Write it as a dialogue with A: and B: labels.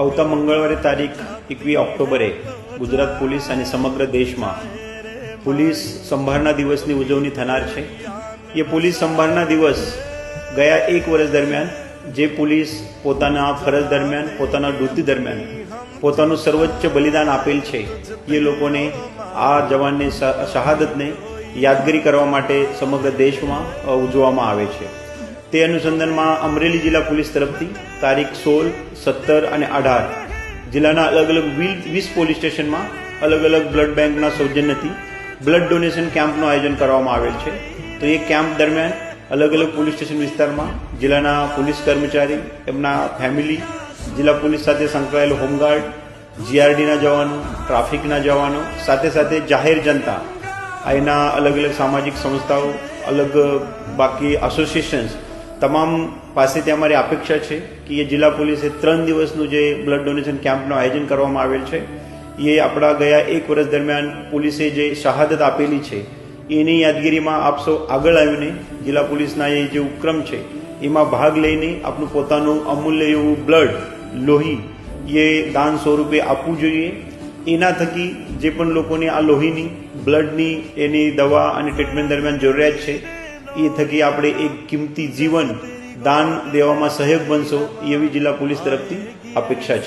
A: આવતા મંગળવારે તારીખ એકવીસ ઓક્ટોબરે ગુજરાત પોલીસ અને સમગ્ર દેશમાં પોલીસ સંભાળના દિવસની ઉજવણી થનાર છે. એ પોલીસ સંભાળના દિવસ ગયા એક વર્ષ દરમિયાન જે પોલીસ પોતાના ફરજ દરમિયાન, પોતાના ડ્યુટી દરમિયાન પોતાનું સર્વોચ્ચ બલિદાન આપેલ છે, એ લોકોને, આ જવાનની શહાદતને યાદગીરી કરવા માટે સમગ્ર દેશમાં ઉજવવામાં આવે છે. તે અનુસંધાનમાં અમરેલી જિલ્લા પોલીસ તરફથી તારીખ સોળ, સત્તર અને અઢાર જિલ્લાના અલગ અલગ વીસ પોલીસ સ્ટેશનમાં અલગ અલગ બ્લડ બેંકના સૌજન્યથી બ્લડ ડોનેશન કેમ્પનું આયોજન કરવામાં આવેલ છે. તો એ કેમ્પ દરમિયાન અલગ અલગ પોલીસ સ્ટેશન વિસ્તારમાં જિલ્લાના પોલીસ કર્મચારી, એમના ફેમિલી, જિલ્લા પોલીસ સાથે સંકળાયેલ હોમગાર્ડ, જીઆરડીના જવાનો, ટ્રાફિકના જવાનો, સાથે સાથે જાહેર જનતા એના અલગ અલગ સામાજિક સંસ્થાઓ, અલગ બાકી એસોસિએશન્સ તમામ પાસેથી અમારી અપેક્ષા છે કે એ જિલ્લા પોલીસે ત્રણ દિવસનું જે બ્લડ ડોનેશન કેમ્પનું આયોજન કરવામાં આવેલ છે. એ આપણા ગયા એક વર્ષ દરમિયાન પોલીસે જે શહાદત આપેલી છે, એની યાદગીરીમાં આપ સૌ આગળ આવીને જિલ્લા પોલીસના એ જે ઉપક્રમ છે, એમાં ભાગ લઈને આપણું પોતાનું અમૂલ્ય એવું બ્લડ, લોહી, એ દાન સ્વરૂપે આપવું જોઈએ. એના થકી જે પણ લોકોને આ લોહીની, બ્લડની એની દવા અને ટ્રીટમેન્ટ દરમિયાન જરૂરિયાત છે એ થકી આપણે એક કિંમતી જીવન દાન દેવામાં સહયોગ બનશો એવી જિલ્લા પોલીસ તરફથી અપેક્ષા છે.